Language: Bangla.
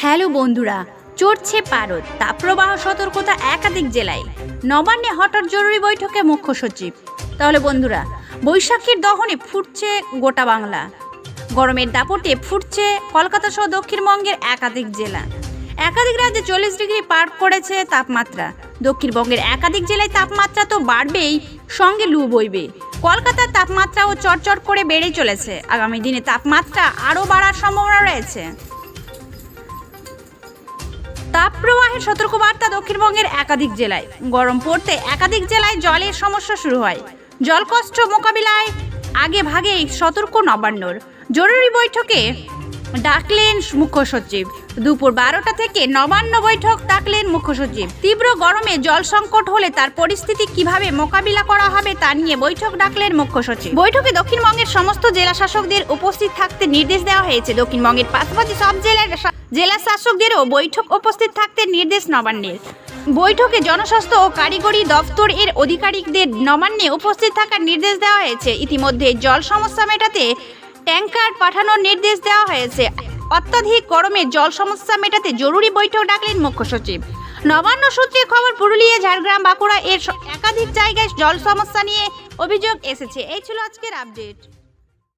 হ্যালো বন্ধুরা, চড়ছে পারদ তাপপ্রবাহ সতর্কতা একাধিক জেলায়। নবান্নে হঠাৎ জরুরি বৈঠকে মুখ্য সচিব। তাহলে বন্ধুরা, বৈশাখীর দহনে ফুটছে গোটা বাংলা। গরমের দাপটে ফুটছে কলকাতা সহ দক্ষিণবঙ্গের একাধিক জেলা। একাধিক রাজ্যে চল্লিশ ডিগ্রি পার করেছে তাপমাত্রা। দক্ষিণবঙ্গের একাধিক জেলায় তাপমাত্রা তো বাড়বেই, সঙ্গে লু বইবে। কলকাতার তাপমাত্রাও চটচট করে বেড়েই চলেছে। আগামী দিনে তাপমাত্রা আরও বাড়ার সম্ভাবনা রয়েছে। তাপপ্রবাহের সতর্কবার্তা দক্ষিণবঙ্গের একাধিক জেলায়। গরম পড়তে একাধিক জেলায় জলের সমস্যা শুরু হয়। জলকষ্ট মোকাবিলায় আগে ভাগেই সতর্ক নবান্নর। জরুরি বৈঠকে ডাকলেন মুখ্য সচিব। দুপুর বারোটা থেকে নবান্ন বৈঠক ডাকলেন মুখ্য সচিব। তীব্র গরমে জল সংকট হলে তার পরিস্থিতি কীভাবে মোকাবিলা করা হবে তা নিয়ে বৈঠক ডাকলেন মুখ্য সচিব। বৈঠকে দক্ষিণবঙ্গের সমস্ত জেলা শাসকদের উপস্থিত থাকতে নির্দেশ দেওয়া হয়েছে। দক্ষিণবঙ্গের পাশাপাশি সব জেলার জেলা শাসকদেরও বৈঠক উপস্থিত থাকতে নির্দেশ নবান্নের। বৈঠকে জনস্বাস্থ্য ও কারিগরি দপ্তর এর আধিকারিকদের নবান্নে উপস্থিত থাকার নির্দেশ দেওয়া হয়েছে। ইতিমধ্যে জল সমস্যা মেটাতে ট্যাঙ্কার পাঠানোর নির্দেশ দেওয়া হয়েছে। অত্যাধিক গরমে জল সমস্যা মেটাতে জরুরি বৈঠক ডাকলেন মুখ্য সচিব। নবান্ন সূত্রে খবর, পুরুলিয়া, ঝাড়গ্রাম, বাঁকুড়া এর একাধিক জায়গায় জল সমস্যা নিয়ে অভিযোগ এসেছে। এই ছিল আজকের আপডেট।